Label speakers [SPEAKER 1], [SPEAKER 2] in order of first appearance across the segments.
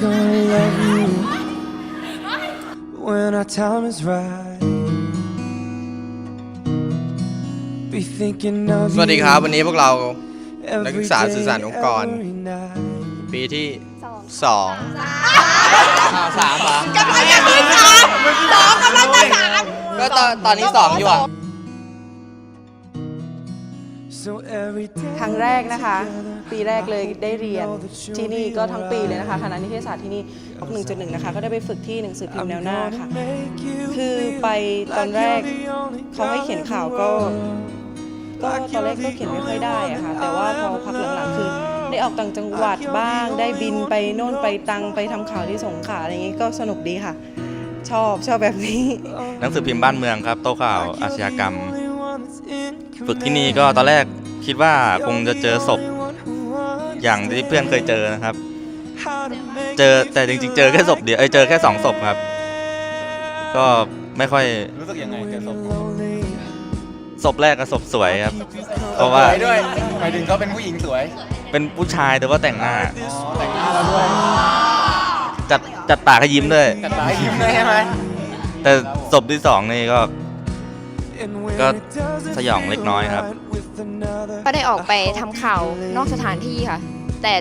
[SPEAKER 1] I'm gonna love you when our time is right. Be thinking of
[SPEAKER 2] สวัสดีครับ วันนี้พวกเรา
[SPEAKER 1] you
[SPEAKER 2] นักศึ
[SPEAKER 1] every
[SPEAKER 2] กษา
[SPEAKER 1] day
[SPEAKER 2] สื่อสารองค์กร
[SPEAKER 1] every night.
[SPEAKER 2] ปีที่สองสามอะ
[SPEAKER 3] กำลังจะขึ้นสามสองกำลังจะสาม
[SPEAKER 2] ก็ตอนตอนนี้สองอยู่อะ
[SPEAKER 1] So every day
[SPEAKER 3] ครั้งแรกนะคะ ปีแรกเลยได้เรียนที่นี่ก็ทั้งปีเลยนะคะคณะนิเทศศาสตร์ที่นี่ออก1.1นะคะก็ได้ไปฝึกที่หนังสือพิมพ์แนวหน้าค่ะ คือไปตอนแรกเขาให้เขียนข่าวก็ก็ตอนแรกก็เขียนไม่ค่อยได้อะค่ะ แต่ว่าพอพักหลังๆคือได้ออกต่างจังหวัดบ้าง ได้บินไปโน่นไปตังไปทำข่าวที่สงขลาอะไรอย่างงี้ก็สนุกดีค่ะ ชอบชอบแบบนี้
[SPEAKER 4] หนังสือพิมพ์บ้านเมืองครับ โต้ข่าวอาชญากรรม ฝึกที่นี่ก็ตอนแรกคิดว่าคงจะเจอศพ อย่างที่เพื่อนเคยเจอนะครับ เจอแต่จริงๆ เจอแค่ศพเดียวเอ้ยเจอแค่สองศพครับ ก็ไม่ค่อย
[SPEAKER 5] รู้สึกยังไงเจอศพ
[SPEAKER 4] ศพแรกก็ศพสวยครับ เพราะว่า
[SPEAKER 5] สวยด้วยหมายถึงเขาเป็นผู้หญิงสวย
[SPEAKER 4] เป็นผู้ชายแต่ว่าแต่งหน้า
[SPEAKER 5] แต่งหน้าเราด้วย
[SPEAKER 4] จัดจัดปากให้ยิ้มด้วย
[SPEAKER 5] จัดปากให้ยิ้มด้วยใช่ไหม
[SPEAKER 4] แต่ศพที่สองนี่ก็ ก็สยองเล็กน้อยครับ
[SPEAKER 6] ก็ได้ออกไปทำข่าวนอกสถานที่ค่ะ แต่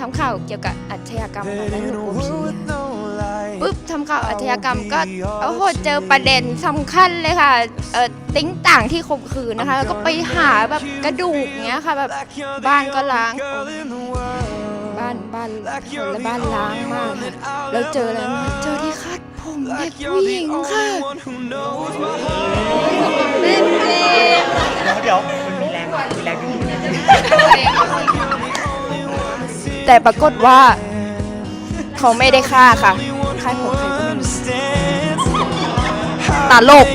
[SPEAKER 6] ทำข่าวเกี่ยวกับอาชญากรรมตอนนั้นหนูกลัวผีปุ๊บทำข่าวอาชญากรรมก็โอ้โหเจอประเด็นสำคัญเลยค่ะเออติ้งต่างที่ข่มขืนนะคะ แล้วก็ไปหาแบบกระดูกเงี้ยค่ะแบบบ้านก็ล้างบ้านบ้านคนและบ้านล้างมากค่ะแล้วเจออะไรไหมเจอที่คาดผมเด็กผู้หญิงค่ะ
[SPEAKER 5] เดี๋ยว มันมีแรงมีแรงที่
[SPEAKER 6] แต่ปรากฏว่า เขาไม่ได้ฆ่าค่ะฆ่าผมใครก็ไม่รู้ตลก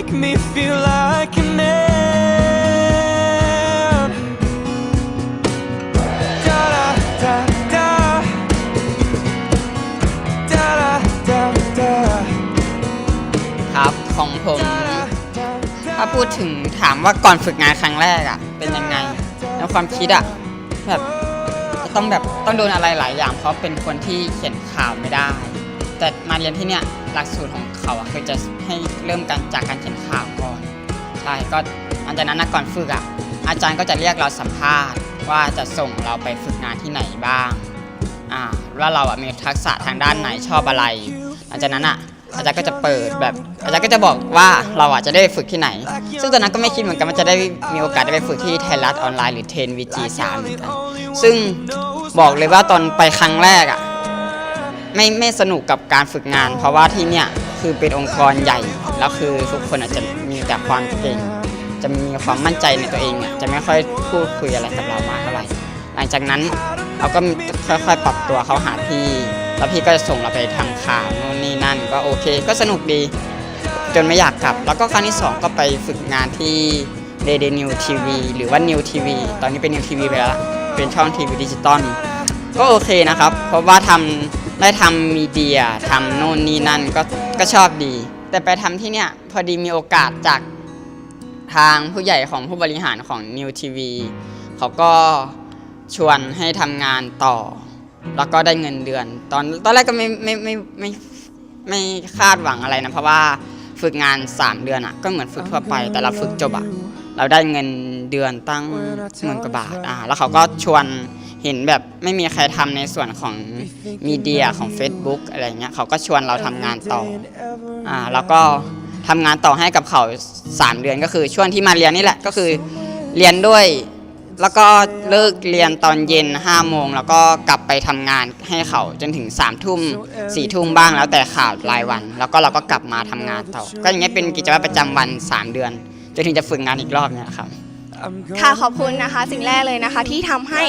[SPEAKER 7] ถ้าพูดถึงถามว่าก่อนฝึกงานครั้งแรกอะเป็นยังไง แล้วความคิดอะแบบจะต้องแบบต้องโดนอะไรหลายอย่าง เพราะเป็นคนที่เขียนข่าวไม่ได้ แต่มาเรียนที่เนี่ยหลักสูตรของเขาอะคือจะให้เริ่มกันจากการเขียนข่าวก่อนใช่ก็หลังจากนั้นนะก่อนฝึกอะอาจารย์ก็จะเรียกเราสัมภาษณ์ ว่าจะส่งเราไปฝึกงานที่ไหนบ้างอ่าว่าเราอะมีทักษะทางด้านไหนชอบอะไรหลังจากนั้นอะ อาจารย์ก็จะเปิดแบบอาจารย์ก็จะบอกว่าเราอะจะได้ฝึกที่ไหน ซึ่งตอนนั้นก็ไม่คิดเหมือนกันว่าจะได้มีโอกาสได้ไปฝึกที่ไทยรัฐออนไลน์หรือเทนวีจีสามเหมือนกันซึ่งบอกเลยว่าตอนไปครั้งแรกอะไม่ไม่สนุกกับการฝึกงาน เพราะว่าที่เนี่ยคือเป็นองค์กรใหญ่แล้วคือทุกคนอาจจะมีแต่ความเก่ง จะมีความมั่นใจในตัวเองเนี่ยจะไม่ค่อยพูดคุยอะไรกับเรามากเท่าไหร่หลังจากนั้นเราก็ค่อยๆปรับตัวเข้าหาพี่ แล้วพี่ก็จะส่งเราไปทำข่าวนู่นนี่นั่น ก็โอเค ก็สนุกดี จนไม่อยากกลับ แล้วก็ครั้งที่ 2 ก็ไปฝึกงานที่ d a y d a y New TV หรือว่า New TV ตอนนี้เป็น New TV ไปแล้วเป็นช่องทีวีดิจิตอลก็โอเคนะครับ เพราะว่าทำได้ทำมีเดียทำโน่นนี่นั่นก็ก็ชอบดี แต่ไปทำที่เนี่ยพอดีมีโอกาสจากทางผู้ใหญ่ของผู้บริหารของ New TV เขาก็ชวนให้ทำงานต่อ แล้วก็ได้เงินเดือน ตอนตอนแรกก็ไม่ไม่ไม่ไม่ไม่คาดหวังอะไรนะเพราะว่าฝึกงาน 3 เดือนอะก็เหมือนฝึกทั่วไป แต่เราฝึกจบอะเราได้เงินเดือนตั้งหมื่นกว่าบาทอ่าแล้วเขาก็ชวนเห็นแบบไม่มีใครทำในส่วนของมีเดียของ Facebook อะไรเงี้ยเขาก็ชวนเราทำงานต่ออ่าแล้วก็ทำงานต่อให้กับเขา 3 เดือนก็คือช่วงที่มาเรียนนี่แหละก็คือเรียนด้วย แล้วก็เลิกเรียนตอนเย็น5โมงแล้วก็กลับไปทำงานให้เขาจนถึง3ทุ่ม4ทุ่มบ้างแล้วแต่ข่าวรายวัน แล้วก็เราก็กลับมาทำงานต่อ ก็อย่างเงี้ยเป็นกิจวัตรประจำวัน 3 เดือนจนถึงจะฝึกงานอีกรอบเนี่ยครับ
[SPEAKER 8] ค่ะขอบคุณนะคะสิ่งแรกเลยนะคะที่ทำให้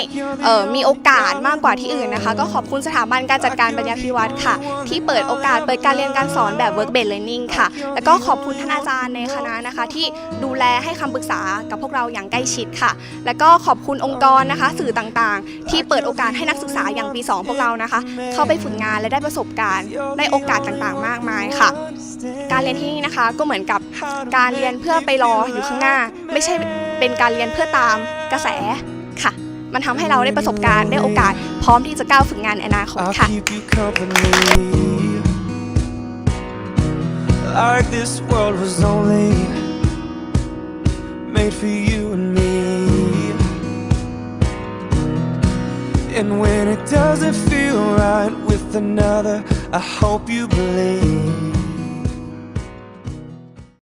[SPEAKER 8] เอ่อมีโอกาสมากกว่าที่อื่นนะคะ ก็ขอบคุณสถาบันการจัดการปัญญาพิวัตรค่ะ ที่เปิดโอกาสเปิดการเรียนการสอนแบบ work based learning ค่ะ แล้วก็ขอบคุณท่านอาจารย์ในคณะนะคะ ที่ดูแลให้คำปรึกษากับพวกเราอย่างใกล้ชิดค่ะ แล้วก็ขอบคุณองค์กรนะคะ สื่อต่างๆ ที่เปิดโอกาสให้นักศึกษาอย่างปี 2 พวกเรานะคะ เข้าไปฝึกงานและได้ประสบการณ์ได้โอกาสต่างๆ มากมายค่ะ การเรียนที่นี่นะคะก็เหมือนกับการเรียนเพื่อไปรออยู่ข้างหน้า ไม่ใช่ เป็นการเรียนเพื่อตามกระแสค่ะ มันทำให้เราได้ประสบการณ์ได้โอกาส พร้อมที่จะก้าวฝึกงานในอนาคตค่ะ
[SPEAKER 1] Like this world was only made for you and me. And when it doesn't feel right with another, I hope you believe